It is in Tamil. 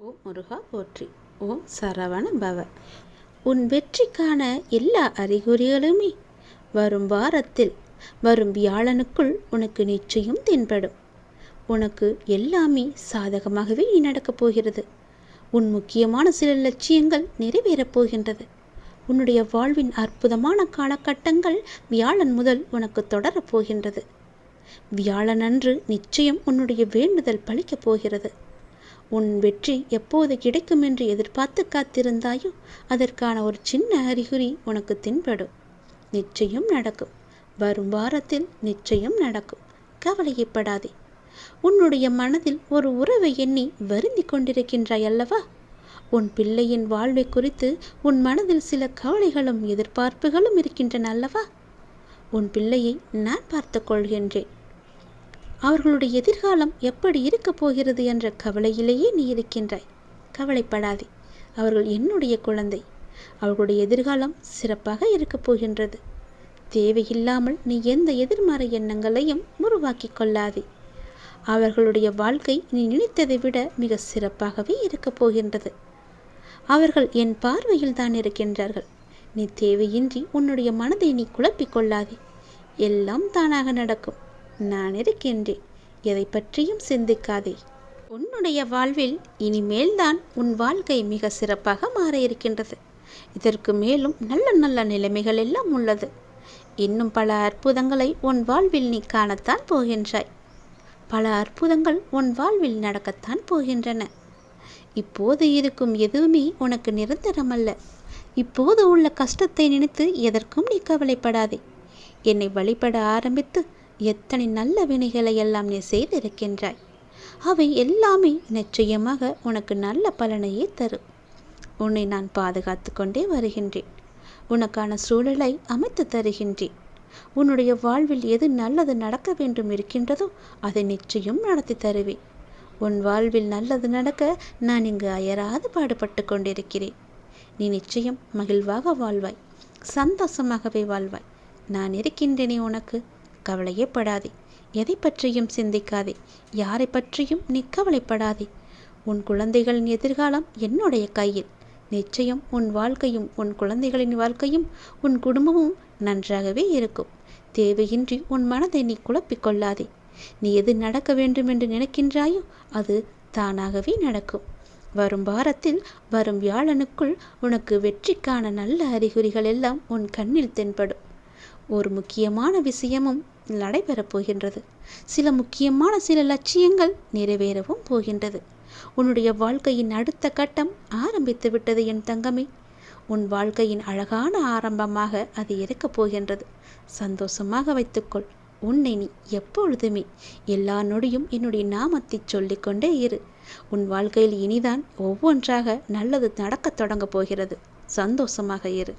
ஓம் முருகா போற்றி. ஓம் சரவண பவ உன் வெற்றிக்கான எல்லா அறிகுறிகளுமே. வரும் வாரத்தில் வரும் வியாழனுக்குள் உனக்கு நிச்சயம் தென்படும். உனக்கு எல்லாமே சாதகமாகவே நீ நடக்கப் போகிறது. உன் முக்கியமான சில லட்சியங்கள் நிறைவேறப் போகின்றது. உன்னுடைய வாழ்வின் அற்புதமான காலகட்டங்கள் வியாழன் முதல் உனக்கு தொடரப் போகின்றது. வியாழனன்று நிச்சயம் உன்னுடைய வேண்டுதல் பழிக்கப் போகிறது. உன் வெற்றி எப்போது கிடைக்கும் என்று எதிர்பார்த்து காத்திருந்தாயோ அதற்கான ஒரு சின்ன அறிகுறி உனக்கு தென்படும். நிச்சயம் நடக்கும். வரும் வாரத்தில் நிச்சயம் நடக்கும். கவலையப்படாதே. உன்னுடைய மனதில் ஒரு உறவை எண்ணி வருந்தி கொண்டிருக்கின்றாய் அல்லவா? உன் பிள்ளையின் வாழ்வை குறித்து உன் மனதில் சில கவலைகளும் எதிர்பார்ப்புகளும் இருக்கின்றன அல்லவா? உன் பிள்ளையை நான் பார்த்துக் கொள்கின்றேன். அவர்களுடைய எதிர்காலம் எப்படி இருக்கப் போகிறது என்ற கவலையிலேயே நீ இருக்கின்றாய். கவலைப்படாதே. அவர்கள் என்னுடைய குழந்தை. அவர்களுடைய எதிர்காலம் சிறப்பாக இருக்கப் போகின்றது. தேவையில்லாமல் நீ எந்த எதிர்மறை எண்ணங்களையும் உருவாக்கிக் கொள்ளாதே. அவர்களுடைய வாழ்க்கை நீ நினைத்ததை விட மிக சிறப்பாகவே இருக்கப் போகின்றது. அவர்கள் என் பார்வையில் தான் இருக்கின்றார்கள். நீ தேவையின்றி உன்னுடைய மனதை நீ குழப்பிக் கொள்ளாதே. எல்லாம் தானாக நடக்கும். நான் இருக்கின்றேன். எதை பற்றியும் சிந்திக்காதே. உன்னுடைய வாழ்வில் இனிமேல்தான் உன் வாழ்க்கை மிக சிறப்பாக மாற இருக்கின்றது இதற்கு மேலும் நல்ல நல்ல நிலைமைகள் எல்லாம் உள்ளது. இன்னும் பல அற்புதங்களை உன் வாழ்வில் நீ காணத்தான் போகின்றாய். பல அற்புதங்கள் உன் வாழ்வில் நடக்கத்தான் போகின்றன. இப்போது இருக்கும் எதுவுமே உனக்கு நிரந்தரமல்ல. இப்போது உள்ள கஷ்டத்தை நினைத்து எதற்கும் நீ கவலைப்படாதே. என்னை வழிபட ஆரம்பித்து எத்தனை நல்ல வினைகளை எல்லாம் நீ செய்திருக்கின்றாய்? அவை எல்லாமே நிச்சயமாக உனக்கு நல்ல பலனையே தரும். உன்னை நான் பாதுகாத்து கொண்டே வருகின்றேன். உனக்கான சூழலை அமைத்து தருகின்றேன். உன்னுடைய வாழ்வில் எது நல்லது நடக்க வேண்டும் இருக்கின்றதோ அதை நிச்சயம் நடத்தி தருவேன். உன் வாழ்வில் நல்லது நடக்க நான் இங்கு அயராது பாடுபட்டு கொண்டிருக்கிறேன். நீ நிச்சயம் மகிழ்வாக வாழ்வாய். சந்தோஷமாகவே வாழ்வாய். நான் இருக்கின்றேனே உனக்கு. கவலையே படாதே எதை பற்றியும் சிந்திக்காதே. யாரை பற்றியும் நீ கவலைப்படாதே. உன் குழந்தைகளின் எதிர்காலம் என்னுடைய கையில். நிச்சயம் உன் வாழ்க்கையும் உன் குழந்தைகளின் வாழ்க்கையும் உன் குடும்பமும் நன்றாகவே இருக்கும். தேவையின்றி உன் மனதை நீ குழப்பிக் கொள்ளாதே. நீ எது நடக்க வேண்டும் என்று நினைக்கின்றாயோ அது தானாகவே நடக்கும். வரும் வாரத்தில் வரும் வியாழனுக்குள் உனக்கு வெற்றிக்கான நல்ல அறிகுறிகள் எல்லாம் உன் கண்ணில் தென்படும். ஒரு முக்கியமான விஷயமும் நடைபெறப் போகின்றது. சில முக்கியமான சில லட்சியங்கள் நிறைவேறவும் போகின்றது. உன்னுடைய வாழ்க்கையின் அடுத்த கட்டம் ஆரம்பித்து விட்டது என் தங்கமே. உன் வாழ்க்கையின் அழகான ஆரம்பமாக அது இருக்கப் போகின்றது. சந்தோஷமாக வைத்துக்கொள். உன்னை நீ எப்பொழுதுமே எல்லா நொடியும் என்னுடைய நாமத்தை சொல்லிக்கொண்டே இரு. உன் வாழ்க்கையில் இனிதான் ஒவ்வொன்றாக நல்லது நடக்கத் தொடங்கப் போகிறது. சந்தோஷமாக இரு.